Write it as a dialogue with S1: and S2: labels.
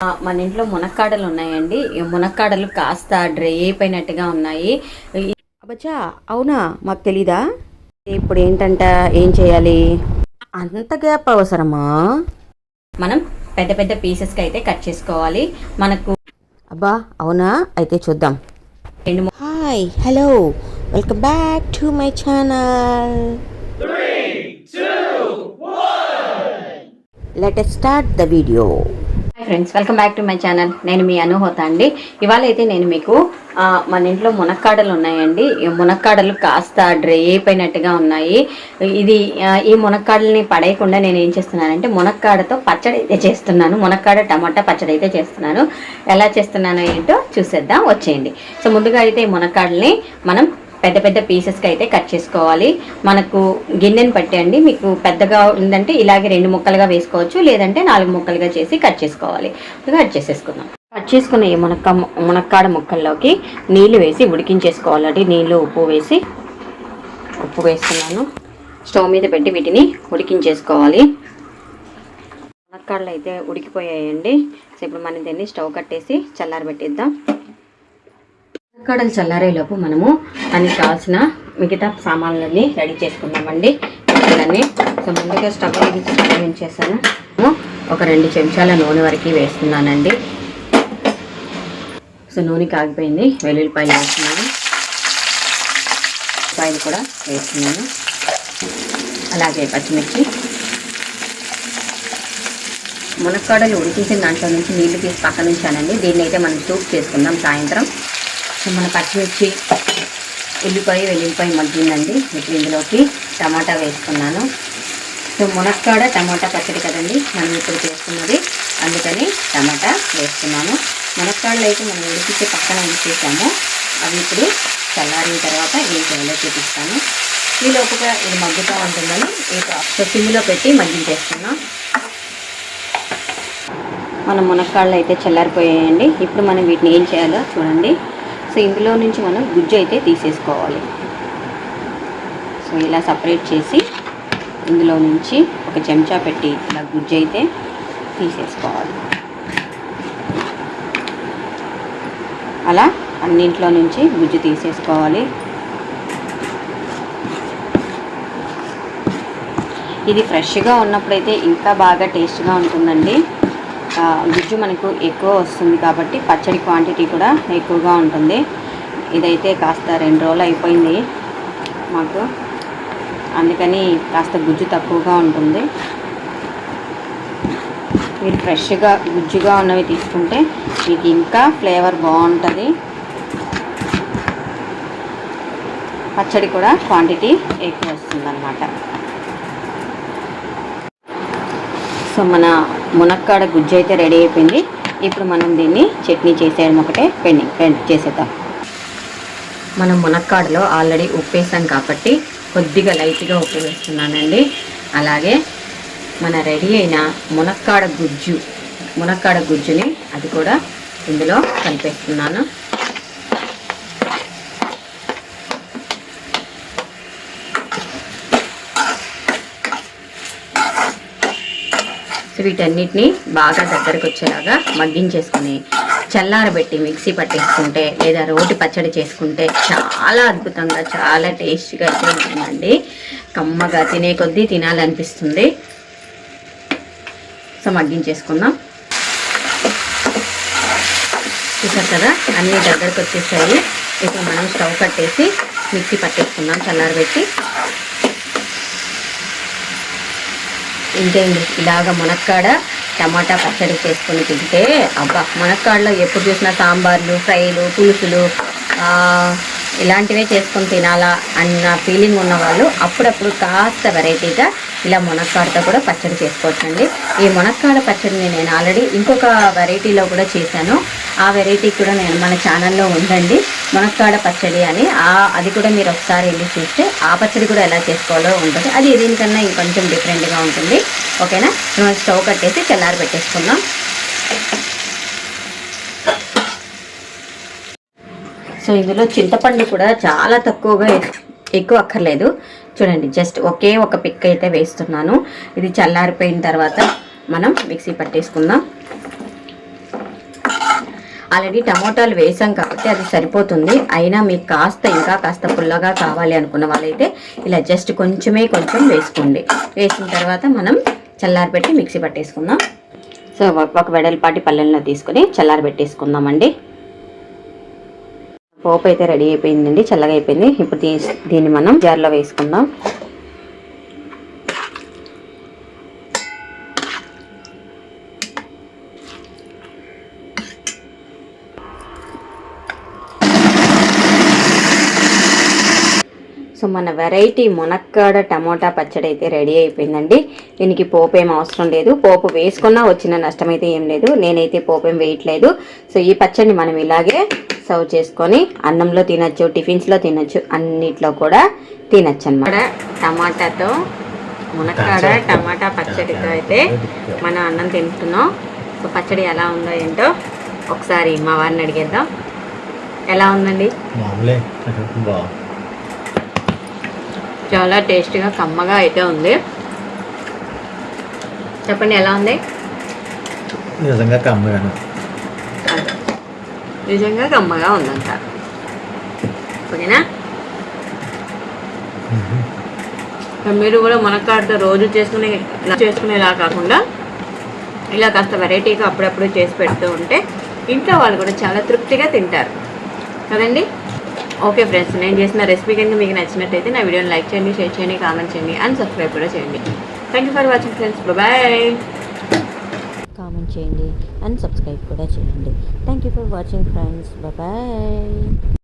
S1: మన ఇంట్లో మునక్కాడలు ఉన్నాయండి. ఈ మునక్కాడలు కాస్త డ్రై అయిపోయినట్టుగా ఉన్నాయి. అబ్బచ్చా అవునా? మాకు తెలీదా? ఇప్పుడు ఏంటంట ఏం చేయాలి? అంత గ్యాప్ అవసరమా? మనం పెద్ద పెద్ద పీసెస్కి అయితే కట్ చేసుకోవాలి. మనకు అబ్బా అవునా? అయితే చూద్దాం.
S2: Hi hello. Welcome back to my channel. Let start the video
S1: friends welcome back to my channel నేను మీ అనుహోత అండి. ఇవాళ అయితే నేను మీకు మన ఇంట్లో మునక్కాడలు ఉన్నాయండి. ఈ మునక్కాడలు కాస్త డ్రై అయిపోయినట్టుగా ఉన్నాయి. ఇది ఈ మునక్కాడల్ని పడేయకుండా నేను ఏం చేస్తున్నానంటే మునక్కాడతో పచ్చడి అయితే చేస్తున్నాను. మునక్కాడ టమాటా పచ్చడి అయితే చేస్తున్నాను. ఎలా చేస్తున్నానో ఏంటో చూసేద్దాం వచ్చేయండి. సో ముందుగా అయితే ఈ మునక్కాడల్ని మనం పెద్ద పెద్ద పీసెస్కి అయితే కట్ చేసుకోవాలి. మనకు గిన్నెని పట్టండి మీకు పెద్దగా ఉందంటే ఇలాగే రెండు ముక్కలుగా వేసుకోవచ్చు లేదంటే నాలుగు ముక్కలుగా చేసి కట్ చేసుకోవాలి. కట్ చేసేసుకుందాం. కట్ చేసుకున్న ఈ మునక్క మునక్కాడ ముక్కల్లోకి నీళ్ళు వేసి ఉడికించేసుకోవాలండి. నీళ్ళు ఉప్పు వేసి ఉప్పు వేస్తున్నాను. స్టవ్ మీద పెట్టి వీటిని ఉడికించేసుకోవాలి. మునక్కాడలు అయితే ఉడికిపోయాయండి. సో ఇప్పుడు మనం దీన్ని స్టవ్ కట్టేసి చల్లారబెట్టిద్దాం. మునక్కాడలు చల్లారేలోపు మనము దానికి కావాల్సిన మిగతా సామాన్లన్నీ రెడీ చేసుకుందామండి. ఇవన్నీ సో ముందుగా స్టవ్ వెలిగించి స్టవ్ ఒక రెండు చెంచాల నూనె వరకు వేస్తున్నానండి. సో నూనె కాగిపోయింది. వెల్లుల్లిపాయలు వేస్తున్నాను. ఉల్లిపాయలు కూడా వేస్తున్నాను. అలాగే పచ్చిమిర్చి. మునక్కాడలు ఉడికించిన దాంట్లో నుంచి నీళ్ళు తీసి పక్కన ఉంచానండి దీన్ని అయితే మనం సూప్ చేసుకుందాం సాయంత్రం. సో మన పచ్చిమిర్చి ఉల్లిపాయ వెల్లిపాయ మగ్గిందండి. ఇప్పుడు ఇందులోకి టమాటా వేసుకున్నాను. సో మునక్కాడ టమాటా పచ్చడి కదండి మనం ఇప్పుడు చేస్తున్నది. అందుకని టమాటా వేస్తున్నాను మునక్కాడలు అయితే మనం ఉడికించి పక్కన ఉంచేసాము. అవి ఇప్పుడు చల్లారిన తర్వాత ఏం చేయాలో చూపిస్తాను. ఈ లోపుగా ఇది మగ్గుతూ ఉంటుందని ఈ సో సిమ్లో పెట్టి మగ్గించేస్తున్నాం. మన మునక్కాళ్ళు అయితే చల్లారిపోయాయండి. ఇప్పుడు మనం వీటిని ఏం చేయాలో చూడండి. సో ఇందులో నుంచి మనం గుజ్జు అయితే తీసేసుకోవాలి. సో ఇలా సపరేట్ చేసి ఇందులో నుంచి ఒక చెంచా పెట్టి ఇలా గుజ్జు అయితే తీసేసుకోవాలి. అలా అన్నింట్లో నుంచి గుజ్జు తీసేసుకోవాలి. ఇది ఫ్రెష్గా ఉన్నప్పుడైతే ఇంకా బాగా టేస్ట్గా ఉంటుందండి. గుజ్జు మనకు ఎక్కువ వస్తుంది కాబట్టి పచ్చడి క్వాంటిటీ కూడా ఎక్కువగా ఉంటుంది. ఇదైతే కాస్త రెండు రోజులు అయిపోయింది మాకు. అందుకని కాస్త గుజ్జు తక్కువగా ఉంటుంది. మీరు ఫ్రెష్గా గుజ్జుగా ఉన్నవి తీసుకుంటే మీకు ఇంకా ఫ్లేవర్ బాగుంటుంది. పచ్చడి కూడా క్వాంటిటీ ఎక్కువ వస్తుంది సో మన మునక్కాడ గుజ్జు అయితే రెడీ అయిపోయింది. ఇప్పుడు మనం దీన్ని చట్నీ చేసేయడం ఒకటే పెండింగ్ పెండ్ చేసేద్దాం. మనం మునక్కాడలో ఆల్రెడీ ఉప్పు వేసాం కాబట్టి కొద్దిగా లైట్గా ఉప్పు వేస్తున్నానండి అలాగే మన రెడీ అయిన మునక్కాడ గుజ్జు మునక్కాడ గుజ్జుని అది కూడా ఇందులో కలిపేస్తున్నాను. సో వీటన్నిటిని బాగా దగ్గరకు వచ్చేలాగా మగ్గించేసుకొని చల్లారబెట్టి మిక్సీ పట్టేసుకుంటే లేదా రోటి పచ్చడి చేసుకుంటే చాలా అద్భుతంగా చాలా టేస్ట్గా అయితే ఉంటుందండి కమ్మగా తినే కొద్దీ తినాలనిపిస్తుంది. సో మగ్గించేసుకుందాం. చూసారు కదా అన్నీ దగ్గరకు వచ్చేసాయి ఇప్పుడు మనం స్టవ్ కట్టేసి మిక్సీ పట్టేసుకుందాం చల్లారబెట్టి. ఇంతేంది ఇలాగ మునక్కాడ టమాటా పచ్చడి చేసుకొని తింటే అబ్బా మునక్కాడలో ఎప్పుడు చూసినా సాంబార్లు ఫ్రైలు పులుసులు ఇలాంటివే చేసుకొని తినాలా అన్న ఫీలింగ్ ఉన్నవాళ్ళు అప్పుడప్పుడు కాస్త వెరైటీగా ఇలా మునక్కాడతో కూడా పచ్చడి చేసుకోవచ్చండి. ఈ మునక్కాడ పచ్చడిని నేను ఆల్రెడీ ఇంకొక వెరైటీలో కూడా చేశాను. ఆ వెరైటీ కూడా నేను మన ఛానల్లో ఉందండి. మునక్కాడ పచ్చడి అని. అది కూడా మీరు ఒకసారి వెళ్ళి చూస్తే ఆ పచ్చడి కూడా ఎలా చేసుకోవాలో ఉంటుంది. అది దీనికన్నా ఇంకొంచెం డిఫరెంట్గా ఉంటుంది. ఓకేనా? మనం స్టవ్ కట్టేసి చల్లారి పెట్టేసుకుందాం. సో ఇందులో చింతపండు కూడా చాలా తక్కువగా ఎక్కువ అక్కర్లేదు. చూడండి జస్ట్ ఒకే ఒక పిక్ అయితే వేస్తున్నాను. ఇది చల్లారిపోయిన తర్వాత మనం మిక్సీ పట్టేసుకుందాం. ఆల్రెడీ టమోటాలు వేసాం కాబట్టి అది సరిపోతుంది. అయినా మీకు కాస్త ఇంకా కాస్త పుల్లగా కావాలి అనుకున్న వాళ్ళైతే ఇలా జస్ట్ కొంచెమే కొంచెం వేసుకోండి. వేసిన తర్వాత మనం చల్లారబెట్టి మిక్సీ పట్టేసుకుందాం. సో ఒక- వెడల్పాటి పల్లెల్లో తీసుకొని చల్లారి పెట్టేసుకుందామండి పోపు అయితే రెడీ అయిపోయిందండి చల్లగా అయిపోయింది. ఇప్పుడు దీ- దీన్ని మనం జార్లో వేసుకుందాం. సో మన వెరైటీ మునక్కాడ టమోటా పచ్చడి అయితే రెడీ అయిపోయిందండి. దీనికి పోపు ఏం అవసరం లేదు. పోపు వేసుకున్నా వచ్చిన నష్టం అయితే ఏం లేదు. నేనైతే పోపు ఏం వేయట్లేదు. సో ఈ పచ్చడిని మనం ఇలాగే సర్వ్ చేసుకొని అన్నంలో తినచ్చు టిఫిన్స్లో తినచ్చు అన్నిట్లో కూడా తినచ్చు అనమాట టమాటాతో మునక్కాడ టమాటా పచ్చడితో అయితే మనం అన్నం తింటున్నాం. సో పచ్చడి ఎలా ఉందో ఏంటో ఒకసారి మా వారిని అడిగేద్దాం. ఎలా ఉందండి? చాలా టేస్టీగా కమ్మగా అయితే ఉంది. చెప్పండి ఎలా ఉంది?
S3: నిజంగా కమ్మగాను.
S1: నిజంగా కమ్మగా ఉందంట ఓకేనా మరి కూడా మునక్కాడతో రోజు చేసుకునే చేసుకునేలా కాకుండా ఇలా కాస్త వెరైటీగా అప్పుడప్పుడు చేసి పెడుతూ ఉంటే ఇంట్లో వాళ్ళు కూడా చాలా తృప్తిగా తింటారు కదండి ఓకే ఫ్రెండ్స్ నేను చేసిన రెసిపీ కనుక మీకు నచ్చినట్టయితే నా వీడియోని లైక్ చేయండి షేర్ చేయండి కామెంట్ చేయండి అండ్ సబ్స్క్రైబ్ కూడా చేయండి thank you for watching friends bye
S2: చేయండి. అండ్ సబ్స్క్రైబ్ కూడా చేయండి. Thank you for watching friends bye